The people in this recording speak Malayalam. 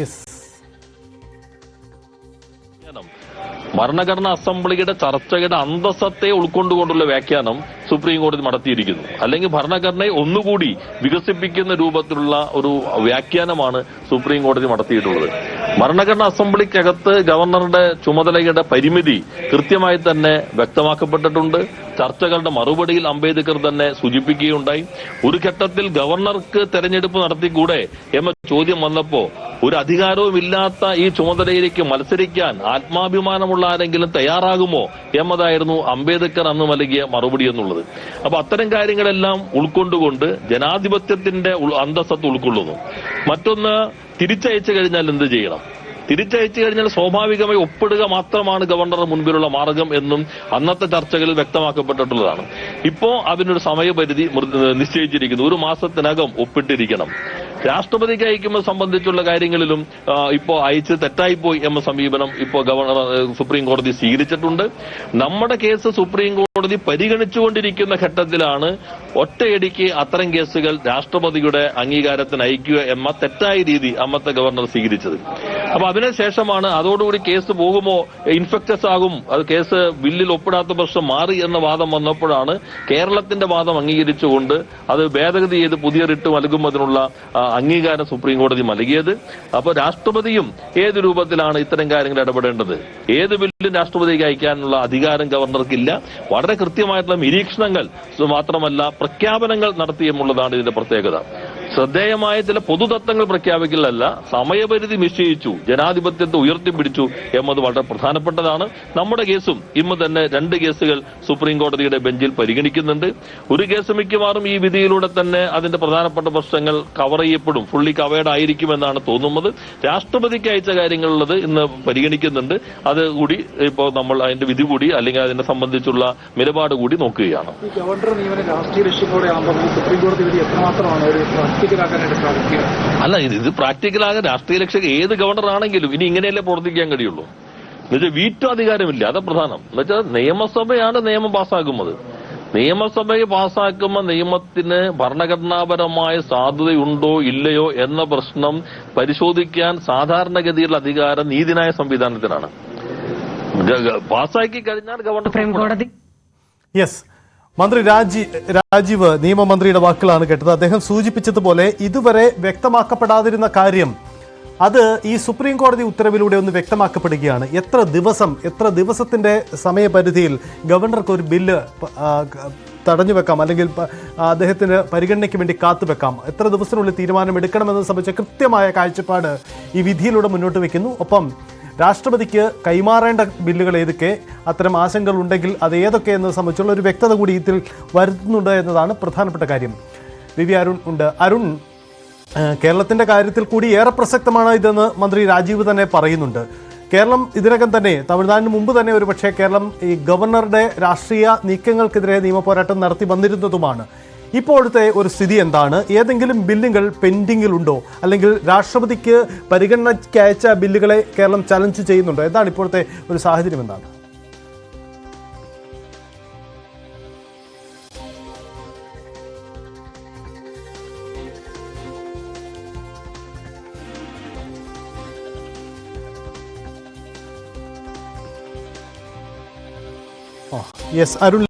യെസ് ഭരണഘടനാ അസംബ്ലിയുടെ ചർച്ചയുടെ അന്തസ്സത്തെ ഉൾക്കൊണ്ടുകൊണ്ടുള്ള വ്യാഖ്യാനം സുപ്രീം കോടതി നടത്തിയിരിക്കുന്നു. അല്ലെങ്കിൽ ഭരണഘടനയെ ഒന്നുകൂടി വികസിപ്പിക്കുന്ന രൂപത്തിലുള്ള ഒരു വ്യാഖ്യാനമാണ് സുപ്രീം കോടതി നടത്തിയിട്ടുള്ളത്. ഭരണഘടനാ അസംബ്ലിക്കകത്ത് ഗവർണറുടെ ചുമതലയുടെ പരിമിതി കൃത്യമായി തന്നെ വ്യക്തമാക്കപ്പെട്ടിട്ടുണ്ട്. ചർച്ചകളുടെ മറുപടിയിൽ അംബേദ്കർ തന്നെ സൂചിപ്പിക്കുകയുണ്ടായി. ഒരു ഘട്ടത്തിൽ ഗവർണർക്ക് തെരഞ്ഞെടുപ്പ് നടത്തിക്കൂടെ എന്ന ചോദ്യം വന്നപ്പോ ഒരു അധികാരവും ഇല്ലാത്ത ഈ ചുമതലയിലേക്ക് മത്സരിക്കാൻ ആത്മാഭിമാനമുള്ള ആരെങ്കിലും തയ്യാറാകുമോ എന്നതായിരുന്നു അംബേദ്കർ അന്ന് നൽകിയ മറുപടി എന്നുള്ളത്. അപ്പൊ അത്തരം കാര്യങ്ങളെല്ലാം ഉൾക്കൊണ്ടുകൊണ്ട് ജനാധിപത്യത്തിന്റെ അന്തസ്സത്ത് ഉൾക്കൊള്ളുന്നു. മറ്റൊന്ന് തിരിച്ചയച്ചു കഴിഞ്ഞാൽ എന്ത് ചെയ്യണം? തിരിച്ചയച്ചു കഴിഞ്ഞാൽ സ്വാഭാവികമായി ഒപ്പിടുക മാത്രമാണ് ഗവർണറുടെ മുൻപിലുള്ള മാർഗം എന്നും അന്നത്തെ ചർച്ചകളിൽ വ്യക്തമാക്കപ്പെട്ടിട്ടുള്ളതാണ്. ഇപ്പോ അതിനൊരു സമയപരിധി നിശ്ചയിച്ചിരിക്കുന്നു. ഒരു മാസത്തിനകം ഒപ്പിട്ടിരിക്കണം. രാഷ്ട്രപതിക്ക് അയക്കുമ്പോൾ സംബന്ധിച്ചുള്ള കാര്യങ്ങളിലും ഇപ്പോ അയച്ച് തെറ്റായിപ്പോയി എന്ന സമീപനം ഇപ്പോ ഗവർണർ സുപ്രീം കോടതി സ്വീകരിച്ചിട്ടുണ്ട്. നമ്മുടെ കേസ് സുപ്രീം കോടതി പരിഗണിച്ചുകൊണ്ടിരിക്കുന്ന ഘട്ടത്തിലാണ് ഒറ്റയടിക്ക് അത്തരം കേസുകൾ രാഷ്ട്രപതിയുടെ അംഗീകാരത്തിന് അയക്കുക എന്ന തെറ്റായ രീതി അമ്മത്തെ ഗവർണർ സ്വീകരിച്ചത്. അപ്പൊ അതിനുശേഷമാണ് അതോടുകൂടി കേസ് പോകുമോ? ഇൻഫെക്റ്റസ് ആകും. അത് കേസ് ബില്ലിൽ ഒപ്പിടാത്ത പ്രശ്നം മാറി എന്ന വാദം വന്നപ്പോഴാണ് കേരളത്തിന്റെ വാദം അംഗീകരിച്ചുകൊണ്ട് അത് ഭേദഗതി ചെയ്ത് പുതിയ റിട്ട് നൽകുന്നതിനുള്ള അംഗീകാരം സുപ്രീം കോടതി നൽകിയത്. അപ്പോൾ രാഷ്ട്രപതിയും ഏത് രൂപത്തിലാണ് ഇത്തരം കാര്യങ്ങൾ ഇടപെടേണ്ടത്? ഏത് ബില്ലും രാഷ്ട്രപതിക്ക് അയക്കാനുള്ള അധികാരം ഗവർണർക്കില്ല. വളരെ കൃത്യമായിട്ടുള്ള നിരീക്ഷണങ്ങൾ. മാത്രമല്ല പ്രഖ്യാപനങ്ങൾ നടത്തിയുമുള്ളതാണ് ഇതിന്റെ പ്രത്യേകത. ശ്രദ്ധേയമായ ചില പൊതുതത്വങ്ങൾ പ്രഖ്യാപിക്കലല്ല സമയപരിധി നിശ്ചയിച്ചു ജനാധിപത്യത്തെ ഉയർത്തിപ്പിടിച്ചു എന്നത് വളരെ പ്രധാനപ്പെട്ടതാണ്. നമ്മുടെ കേസും ഇന്ന് തന്നെ രണ്ട് കേസുകൾ സുപ്രീം കോടതിയുടെ ബെഞ്ചിൽ പരിഗണിക്കുന്നുണ്ട്. ഒരു കേസ് മിക്കവാറും ഈ വിധിയിലൂടെ തന്നെ അതിന്റെ പ്രധാനപ്പെട്ട പ്രശ്നങ്ങൾ കവർ ചെയ്യപ്പെടും ഫുള്ളി കവേർഡ് ആയിരിക്കുമെന്നാണ് തോന്നുന്നത്. രാഷ്ട്രപതിക്ക് അയച്ച കാര്യങ്ങളുള്ളത് ഇന്ന് പരിഗണിക്കുന്നുണ്ട്. അത് കൂടി ഇപ്പോൾ നമ്മൾ അതിന്റെ വിധി കൂടി അല്ലെങ്കിൽ അതിനെ സംബന്ധിച്ചുള്ള നിലപാട് കൂടി നോക്കുകയാണ്. ഗവർണർ നിയമന രാഷ്ട്രീയ ലക്ഷ്യത്തോടെ ആകുമ്പോൾ സുപ്രീം കോടതി വിധി എത്രമാത്രമാണ് ഒരു പ്രാക്ടിക്കലാക്കാനായിട്ട് സാധിക്കുക. അല്ല ഇത് ഇത് പ്രാക്ടിക്കലാകെ രാഷ്ട്രീയ ലക്ഷ്യം ഏത് ഗവർണർ ആണെങ്കിലും ഇനി ഇങ്ങനെയല്ലേ പ്രവർത്തിക്കാൻ കഴിയുള്ളൂ. എന്നുവെച്ചാൽ വീറ്റോ അധികാരമില്ല അതാ പ്രധാനം. എന്നുവെച്ചാൽ നിയമസഭയാണ് നിയമം പാസ്സാക്കുന്നത്. നിയമസഭയെ പാസ്സാക്കുന്ന നിയമത്തിന് ഭരണഘടനാപരമായ സാധ്യതയുണ്ടോ ഇല്ലയോ എന്ന പ്രശ്നം പരിശോധിക്കാൻ സാധാരണഗതിയിലുള്ള അധികാരം നീതിന്യായ സംവിധാനത്തിനാണ്. പാസ്സാക്കി കഴിഞ്ഞാൽ ഗവർണർ സുപ്രീം കോടതി. യെസ് മന്ത്രി രാജി രാജീവ് നിയമമന്ത്രിയുടെ വാക്കുകളാണ് കേട്ടത്. അദ്ദേഹം സൂചിപ്പിച്ചതുപോലെ ഇതുവരെ വ്യക്തമാക്കപ്പെടാതിരുന്ന കാര്യം അത് ഈ സുപ്രീം കോടതി ഉത്തരവിലൂടെ ഒന്ന് വ്യക്തമാക്കപ്പെടുകയാണ്. എത്ര ദിവസം എത്ര ദിവസത്തിന്റെ സമയപരിധിയിൽ ഗവർണർക്ക് ഒരു ബില്ല് തടഞ്ഞു വെക്കാം അല്ലെങ്കിൽ അദ്ദേഹത്തിന് പരിഗണനയ്ക്ക് വേണ്ടി കാത്തു വെക്കാം? എത്ര ദിവസത്തിനുള്ളിൽ തീരുമാനമെടുക്കണമെന്നത് സംബന്ധിച്ച കൃത്യമായ കാഴ്ചപ്പാട് ഈ വിധിയിലൂടെ മുന്നോട്ട് വെക്കുന്നു ഒപ്പം രാഷ്ട്രപതിക്ക് കൈമാറേണ്ട ബില്ലുകൾ ഏതൊക്കെ അത്തരം ആശങ്കകൾ ഉണ്ടെങ്കിൽ അത് ഏതൊക്കെ എന്നത് സംബന്ധിച്ചുള്ള ഒരു വ്യക്തത കൂടി ഇതിൽ വരുത്തുന്നുണ്ട് എന്നതാണ് പ്രധാനപ്പെട്ട കാര്യം. വി അരുൺ ഉണ്ട്. അരുൺ കേരളത്തിന്റെ കാര്യത്തിൽ കൂടി ഏറെ പ്രസക്തമാണ് ഇതെന്ന് മന്ത്രി രാജീവ് തന്നെ പറയുന്നുണ്ട്. കേരളം ഇതിനകം തന്നെ തമിഴ്നാടിന് മുമ്പ് തന്നെ ഒരുപക്ഷെ കേരളം ഈ ഗവർണറുടെ രാഷ്ട്രീയ നീക്കങ്ങൾക്കെതിരെ നിയമപോരാട്ടം നടത്തി വന്നിരുന്നതുമാണ്. ഇപ്പോഴത്തെ ഒരു സ്ഥിതി എന്താണ്? ഏതെങ്കിലും ബില്ലുകൾ പെൻഡിങ്ങിലുണ്ടോ? അല്ലെങ്കിൽ രാഷ്ട്രപതിക്ക് പരിഗണനയ്ക്ക് അയച്ച ബില്ലുകളെ കേരളം ചലഞ്ച് ചെയ്യുന്നുണ്ടോ? എന്താണ് ഇപ്പോഴത്തെ ഒരു സാഹചര്യം എന്താണ്? യെസ് അരുൺ